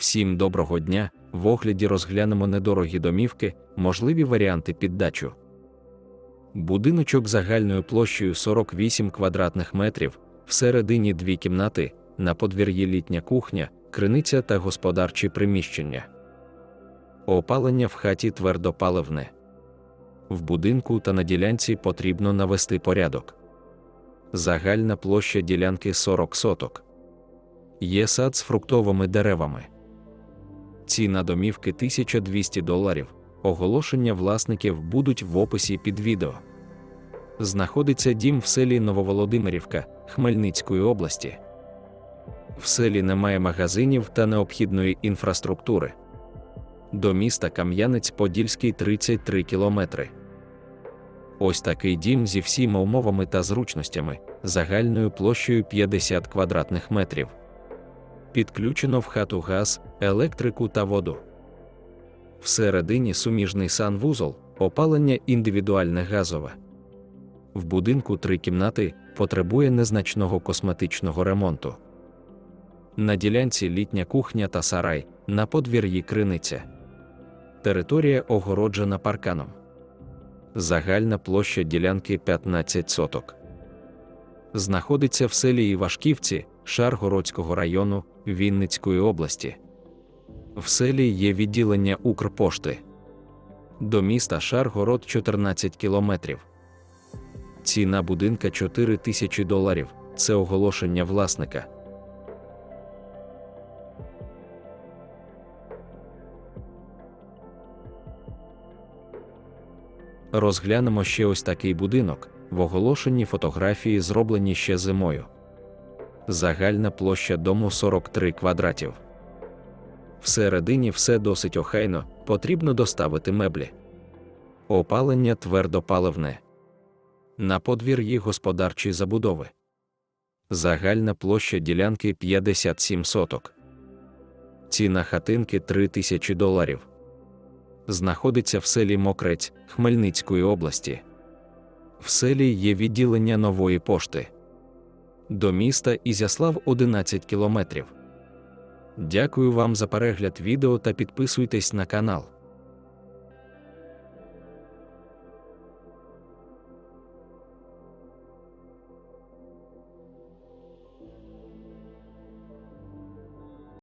Всім доброго дня! В огляді розглянемо недорогі домівки, можливі варіанти піддачу. Будиночок загальною площею 48 квадратних метрів, всередині дві кімнати, на подвір'ї літня кухня, криниця та господарчі приміщення. Опалення в хаті твердопаливне. В будинку та на ділянці потрібно навести порядок. Загальна площа ділянки 40 соток. Є сад з фруктовими деревами. Ціна домівки 1200 доларів. Оголошення власників будуть в описі під відео. Знаходиться дім в селі Нововолодимирівка Хмельницької області. В селі немає магазинів та необхідної інфраструктури. До міста Кам'янець-Подільський 33 кілометри. Ось такий дім зі всіма умовами та зручностями, загальною площею 50 квадратних метрів. Підключено в хату газ, електрику та воду. Всередині суміжний санвузол, опалення індивідуальне газове. В будинку три кімнати потребує незначного косметичного ремонту. На ділянці літня кухня та сарай, на подвір'ї криниця. Територія огороджена парканом. Загальна площа ділянки 15 соток. Знаходиться в селі Івашківці, Шаргородського району Вінницької області. В селі є відділення Укрпошти. До міста Шаргород 14 кілометрів. Ціна будинка 4 тисячі доларів. Це оголошення власника. Розглянемо ще ось такий будинок. В оголошенні фотографії зроблені ще зимою. Загальна площа дому 43 квадратів. Всередині все досить охайно, потрібно доставити меблі. Опалення твердопаливне. На подвір'ї господарчі забудови. Загальна площа ділянки 57 соток. Ціна хатинки 3 тисячі доларів. Знаходиться в селі Мокрець Хмельницької області. В селі є відділення нової пошти. До міста Ізяслав 11 кілометрів. Дякую вам за перегляд відео та підписуйтесь на канал.